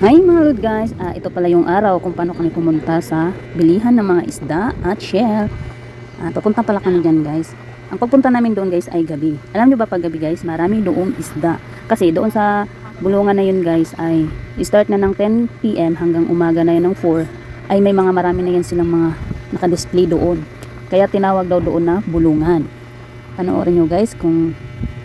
Hi mga lord guys, Ah, ito pala yung araw kung paano kami pumunta sa bilihan ng mga isda at shell. Ah, papunta pala kami dyan guys. Ang pagpunta namin doon guys ay gabi. Alam nyo ba pag gabi guys, marami doong isda. Kasi doon sa bulungan na yun guys ay start na ng 10pm hanggang umaga na yun ng 4 ay may mga marami na yan silang mga nakadisplay doon. Kaya tinawag daw doon na bulungan. Panoorin nyo guys kung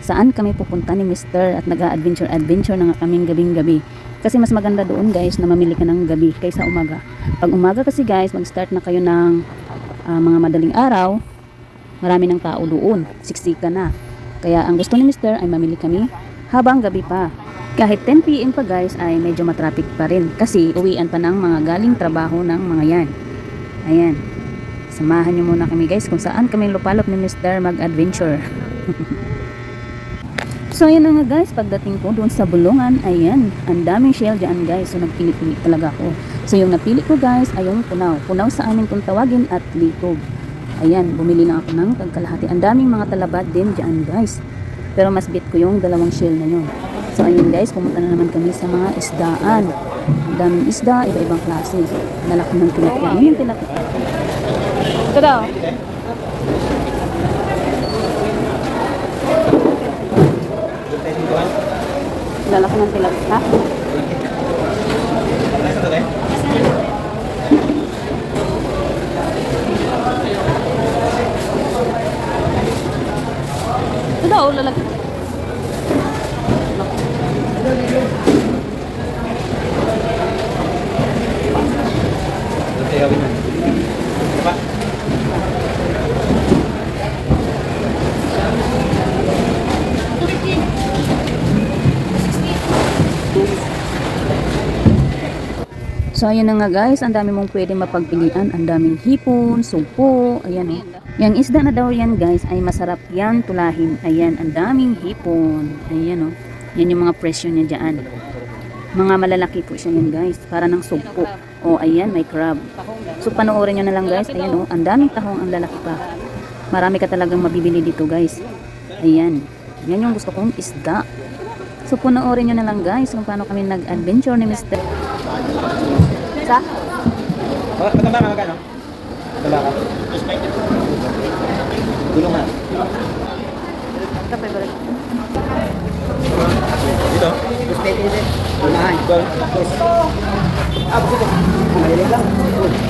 saan kami pupunta ni Mr. at nag-adventure adventure na kaming gabing gabi. Kasi mas maganda doon guys na mamili ka ng gabi kaysa umaga. Pag umaga kasi guys, mag-start na kayo ng ah, mga madaling araw, marami ng tao doon. Siksika na. Kaya ang gusto ni Mr. ay mamili kami habang gabi pa. Kahit 10pm pa guys ay medyo matraffic pa rin kasi uwian pa ng mga galing trabaho ng mga yan. Ayan. Samahan niyo muna kami guys kung saan kami lupalop ni Mr. mag-adventure. So ayan na nga guys, pagdating ko doon sa bulungan, ayan, ang daming shell dyan guys. So nagpili-pili talaga ako. So yung napili ko guys ay yung punaw. Punaw sa amin kung tawagin at litob. Ayan, bumili na ako ng tagkalahati. Ang daming mga talabad din dyan guys. Pero mas bit ko yung dalawang shell na yun. So ayun guys, pumunta na naman kami sa mga isdaan. Ang daming isda, iba-ibang klase. Nalaki ng tilapia. Ano yung tilapia? Ito. Lalaki ng tilapia. Ito daw, lalaki. So ayan na nga guys, ang dami mong pwede mapagpilian, ang daming hipon, sumpo, ayan oh. Yang isda na daw yan guys ay masarap yan tulahin. Ayan, ang daming hipon. Ayan oh. Yan yung mga presyo niya dyan. Mga malalaki po siya yan guys, para ng sumpo. O ayan, may crab. So panoorin nyo na lang guys, ayan oh, ang daming tahong ang lalaki pa. Marami ka talagang mabibili dito guys. Ayan, yan yung gusto kong isda. So panoorin nyo na lang guys kung paano kami nag-adventure ni Mr. Sa? Mataba ka magkano? Mataba ka? Gulong ka. Kapay balik. Dito? Respect nito. Unahan. Goal. Ah, buko ko. Malilit lang. Isa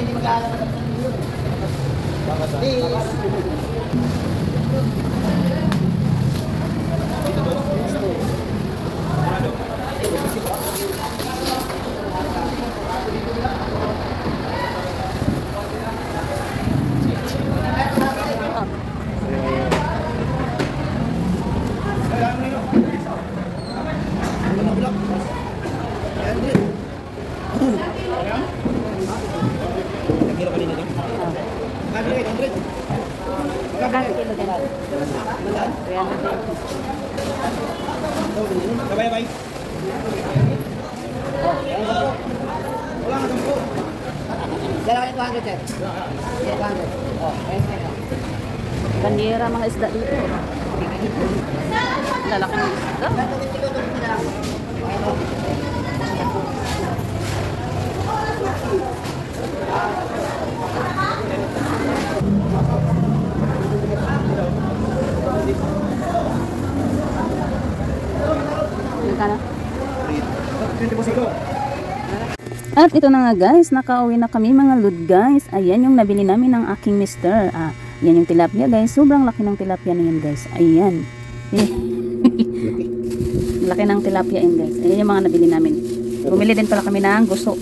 Hindi mag-aalam. Please. Kilo kanina to? Magkano kilo din? Sabay, sabay. Dala kayo 200, sir. Yeah, 200. Oh, ayun sir. Kanira mga isda dito. Lalaki ng isda. Magkano? At ito na nga guys, nakauwi na kami mga lud guys. Ayan yung nabili namin ng aking mister. Ah, yan yung tilapia guys. Sobrang laki ng tilapia na yan guys. Ayan. Laki ng tilapia yan guys. Ayan yung mga nabili namin. Bumili din pala kami ng guso.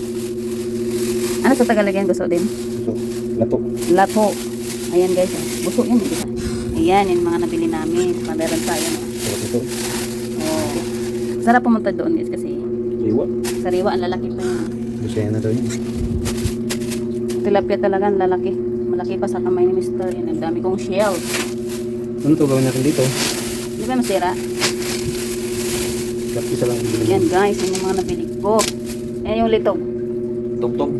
Ano sa Tagalog yan? Guso din? Lato. Lato. Ayan guys. Guso yan. Diba? Ayan yung mga nabili namin. Meron pa. Ito. Sarap pumunta doon guys kasi Liwa. sariwa ang lalaki pa yan. Busaya na daw yun. Tilapia talaga ang lalaki. Malaki pa sa kamay ni Mr. Yan, ang dami kong shell. Ano to gawin natin dito? Di ba masira? Kapit isa lang. Yan guys, yan yung mga nabili ko. Yan yung litog. Tugtog.